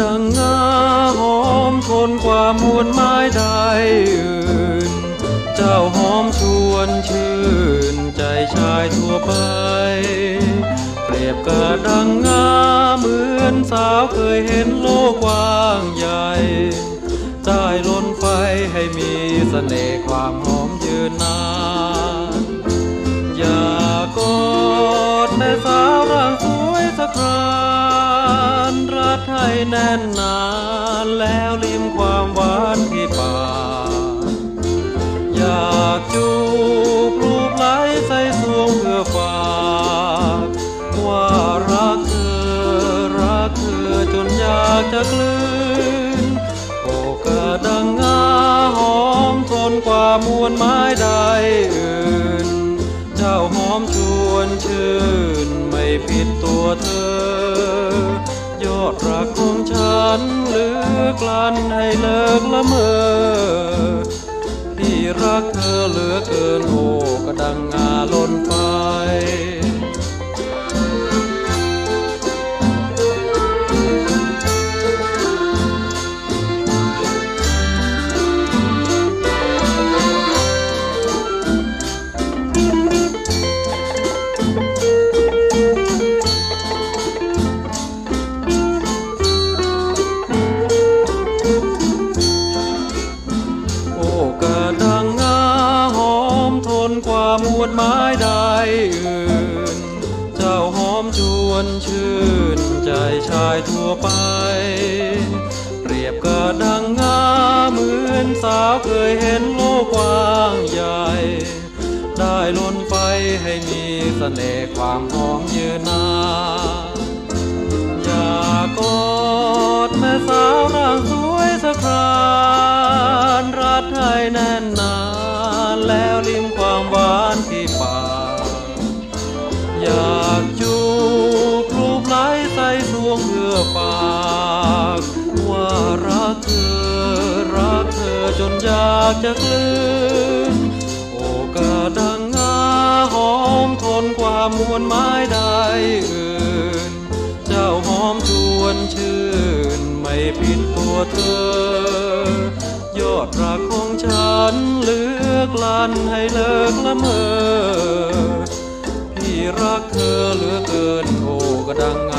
ดังงาหอมทนกว่ามวลไม้ใดอื่น เจ้าหอมชวนชื่นใจชายทั่วไป เปรียบกระดังงาเหมือนสาวเคยเห็นโลกกว้างใหญ่ใต้ล้นไฟให้มีเสน่ห์ความหอมยืนนาน แน่นนานแล้วลิมความหวานที่ป่า อยากจูบรูปไหลใส่สวงเพื่อฝากว่ารักเธอรักเธอจนอยากจะกลืนโอกระดังงาหอมทนกว่ามวลไม้ใดอื่น เจ้าหอมชวนชื่นไม่ผิดตัวเธอ ยอดรักของฉันเหลือกลั้นให้เลิกละเมอที่รักเธอเหลือเกินโอกระดังงาล้นฟ้า ว่ามวลไม้ใดอื่น เจ้าหอมชวนชื่นใจชายทั่วไป เปรียบกระดังงาเหมือนสาวเคยเห็นโลกกว้างใหญ่ ได้ล้นไปให้มีเสน่ห์ความหอมยืนนานอยากกอดแม่สาวร่างานที่ปาอยากจูบรูปไหลใส่สวงเพื่อฝากว่ารักเธอรักเธอจนอยากจะกลืนโอกระดังงาหอมทนกว่ามวลไม้ใดอื่น เจ้าหอมชวนชื่นไม่ผิดตัวเธอ ยอดรักของฉันเลือกลันให้เลิกละเมอ พี่รักเธอเหลือเกินโอกระดัง